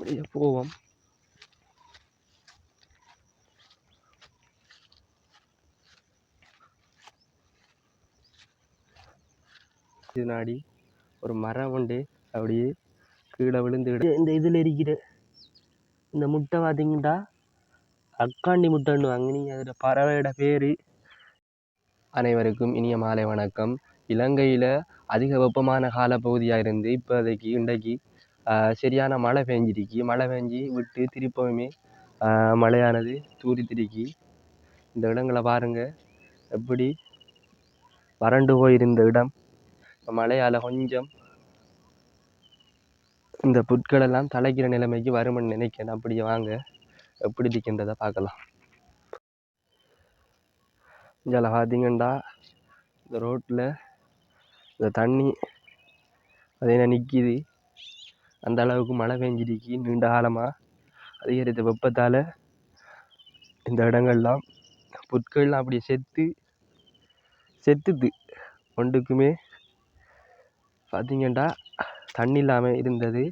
அப்படியே போவோம் நாடி ஒரு மரம் உண்டு. அப்படியே கீழே விழுந்து இந்த இதில் இருக்கிற இந்த முட்டை பார்த்தீங்கன்னா அக்காண்டி முட்டைன்னு வாங்கினீங்க. அதோட பறவையோட பேர். அனைவருக்கும் இனிய மாலை வணக்கம். இலங்கையில் அதிக வெப்பமான காலப்பகுதியாக இருந்து இப்போதைக்கு இன்றைக்கு சரியான மழை பெஞ்சிருக்கு மழை பெஞ்சி விட்டு திருப்பவுமே மழையானது மழையானது தூரித்திருக்கி இந்த இடங்களை பாருங்கள் எப்படி வறண்டு போயிருந்த இடம். மழையால் கொஞ்சம் இந்த புட்களெல்லாம் தலைக்கிற நிலைமைக்கு வரும்னு நினைக்கிறேன். அப்படியே வாங்க எப்படி இருக்கின்றதை பார்க்கலாம். இதில் பார்த்தீங்கன்னா இந்த ரோட்டில் இந்த தண்ணி அது என்ன நிற்கிது அந்த அளவுக்கு மழை பெஞ்சிருக்கு நீண்ட காலமாக அதிகரித்த வெப்பத்தால் இந்த இடங்கள்லாம் புற்கள்லாம் அப்படியே செத்து செத்துது. ஒன்றுக்குமே பார்த்திங்கண்டா தண்ணி இல்லாமல் இருந்தது.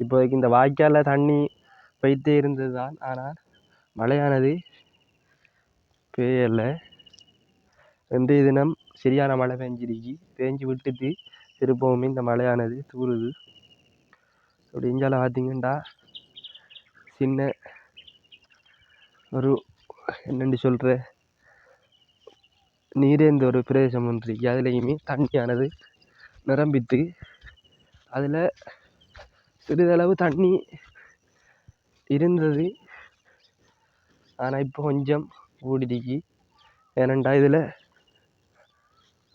இப்போதைக்கு இந்த வாய்க்காலில் தண்ணி வைத்தே இருந்தது தான் ஆனால் மழையானது பெய்யலை. இன்றைய தினம் சரியான மழை பெஞ்சிருக்கு. பேஞ்சு விட்டுது. திருப்பவுமே இந்த மலையானது தூறுது அப்படி இஞ்சால பார்த்தீங்கன்னா சின்ன ஒரு என்னென்னு சொல்கிற நீரேந்த ஒரு பிரதேசம் ஒன்று. இருக்கு அதுலேயுமே தண்ணியானது நிரம்பித்து அதில் சிறிதளவு தண்ணி இருந்தது. ஆனால் இப்போ கொஞ்சம் கூடிருக்கு ஏனண்டா இதில்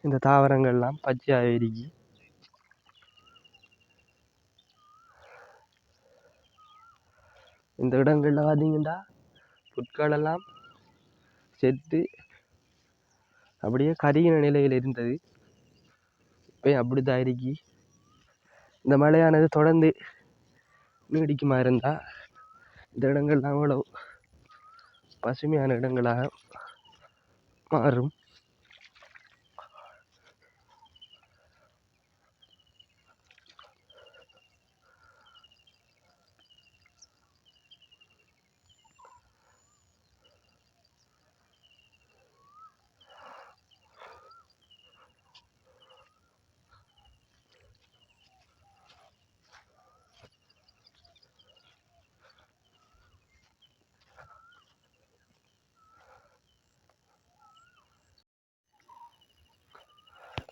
இந்த தாவரங்கள்லாம் பச்சையாக இருக்கு இந்த இடங்களில் பார்த்தீங்கன்னா புட்களெல்லாம் செத்து அப்படியே கருகின நிலையில் இருந்தது. இப்போ அப்படித்தான் இருக்கு. இந்த மழையானது தொடர்ந்து நீடிக்குமா இருந்தால் இந்த இடங்கள்லாம் அவ்வளோ பசுமையான இடங்களாக மாறும்.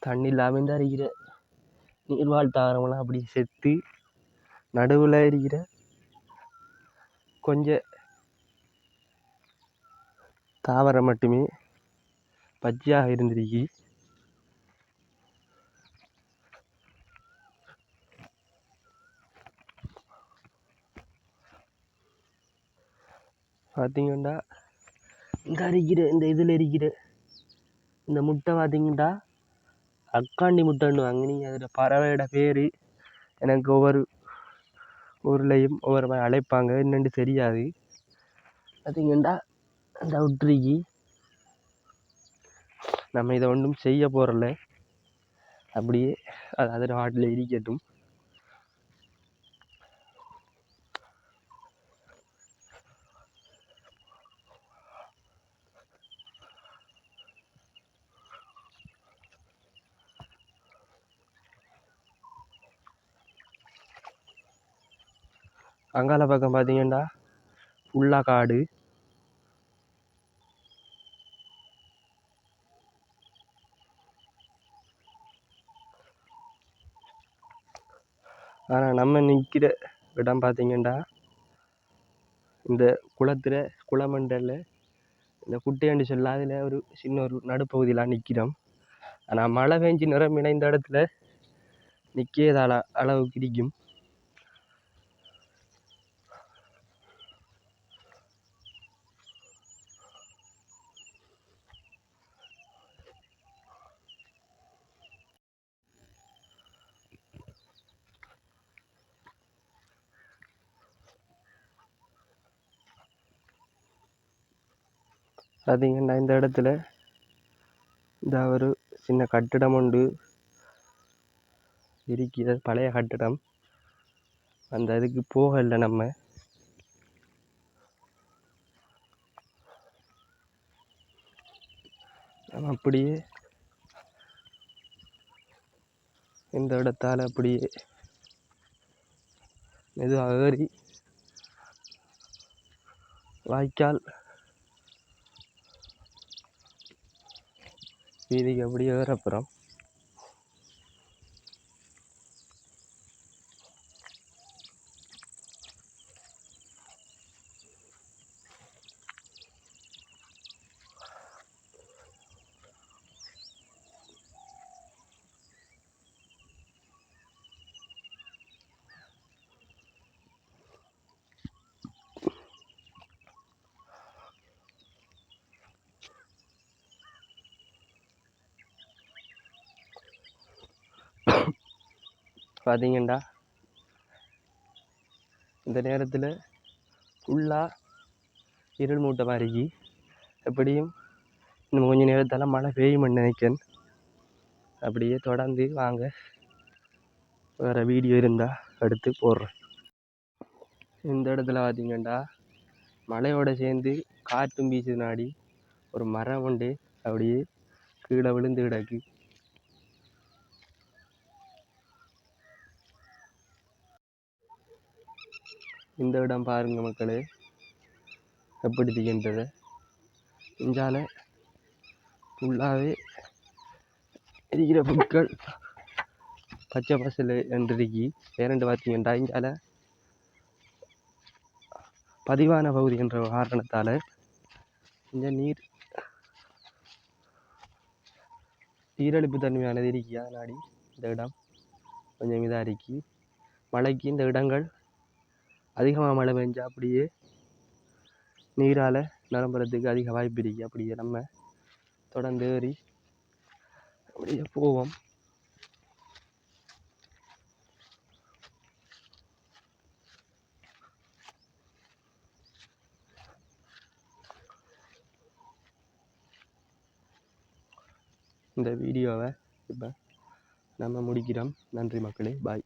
தண்ணி இல்லாமல் தான் இருக்கிற. நீர்வாழ் தாவரமெல்லாம் அப்படி செத்து நடுவில் இருக்கிற கொஞ்சம் தாவரம் மட்டுமே பச்சையாக இருந்திருக்கு. பார்த்தீங்கன்னா இந்த இருக்கிற இந்த இதில் இருக்கிற இந்த முட்டை பார்த்தீங்கன்னா அக்காண்டி முட்டைன்னு வாங்கினீங்க. அதில் பறவையோட பேர் எனக்கு ஒவ்வொரு ஊர்லேயும் ஒவ்வொரு மாதிரி அழைப்பாங்க. என்னென்று தெரியாது. பார்த்தீங்கன்னா இந்த விட்ருக்கு நம்ம இதை ஒன்றும் செய்ய போகிறல்ல அப்படியே அது அதில் வாட்டில் இருக்கட்டும். அங்கால பக்கம் பார்த்தீங்கன்னா ஃபுல்லாக காடு. ஆனால் நம்ம நிற்கிற இடம் பார்த்தீங்கன்னா இந்த குளத்தில் குளமண்டலில் இந்த குட்டையாண்டி சொல்ல அதில் ஒரு சின்ன ஒரு நடுப்பகுதியில் நிற்கிறோம் ஆனால் மழை பெஞ்சு நிறம் இந்த இடத்துல நிற்காத அள அளவுக்கு இடிக்கும் பார்த்தீங்கன்னா இந்த இடத்துல இந்த ஒரு சின்ன கட்டிடம் உண்டு. இருக்கிற பழைய கட்டிடம். அந்த இதுக்கு போகல நம்ம. நம்ம அப்படியே இந்த இடத்தால் அப்படியே மெதுவாக ஏறி வாய்க்கால் வீதிக்கு அப்படியே ஏறப்புறம் பார்த்தீங்கண்டா இந்த நேரத்தில் ஃபுல்லாக இருள் மூட்டை மாதிரிக்கு எப்படியும் இன்னும் கொஞ்ச நேரத்தால் மழை பெய்யுமென்னு நினைக்கிறேன். அப்படியே தொடர்ந்து வாங்க. வேறு வீடியோ இருந்தால் எடுத்து போடுறேன். இந்த இடத்துல பார்த்தீங்கண்டா மழையோடு சேர்ந்து காற்றும் வீசுனாடி ஒரு மரம் உண்டு. அப்படியே கீழே விழுந்து கிடக்கு. இந்த இடம் பாருங்க மக்களே. எப்படி திகின்றதை இஞ்சால ஃபுல்லாகவே இருக்கிற புட்கள் பச்சை பசல் என்றிருக்கி. வேறண்டு பார்த்தீங்கன்னா இஞ்சால பதிவான பகுதி என்ற காரணத்தால் இந்த நீர் சீரழிப்பு தன்மையானது இருக்கி அதனாடி இந்த இடம் கொஞ்சம் இதாக இருக்கி மழைக்கு இந்த இடங்கள் அதிகமாக மழை பெஞ்சால் அப்படியே நீரால் நிரம்புறதுக்கு அதிக வாய்ப்பு இருக்குது அப்படியே நம்ம தொடர்ந்து ஏறி அப்படியே போவோம். இந்த வீடியோவை இப்போ நம்ம முடிக்கிறோம். நன்றி மக்களே. பாய்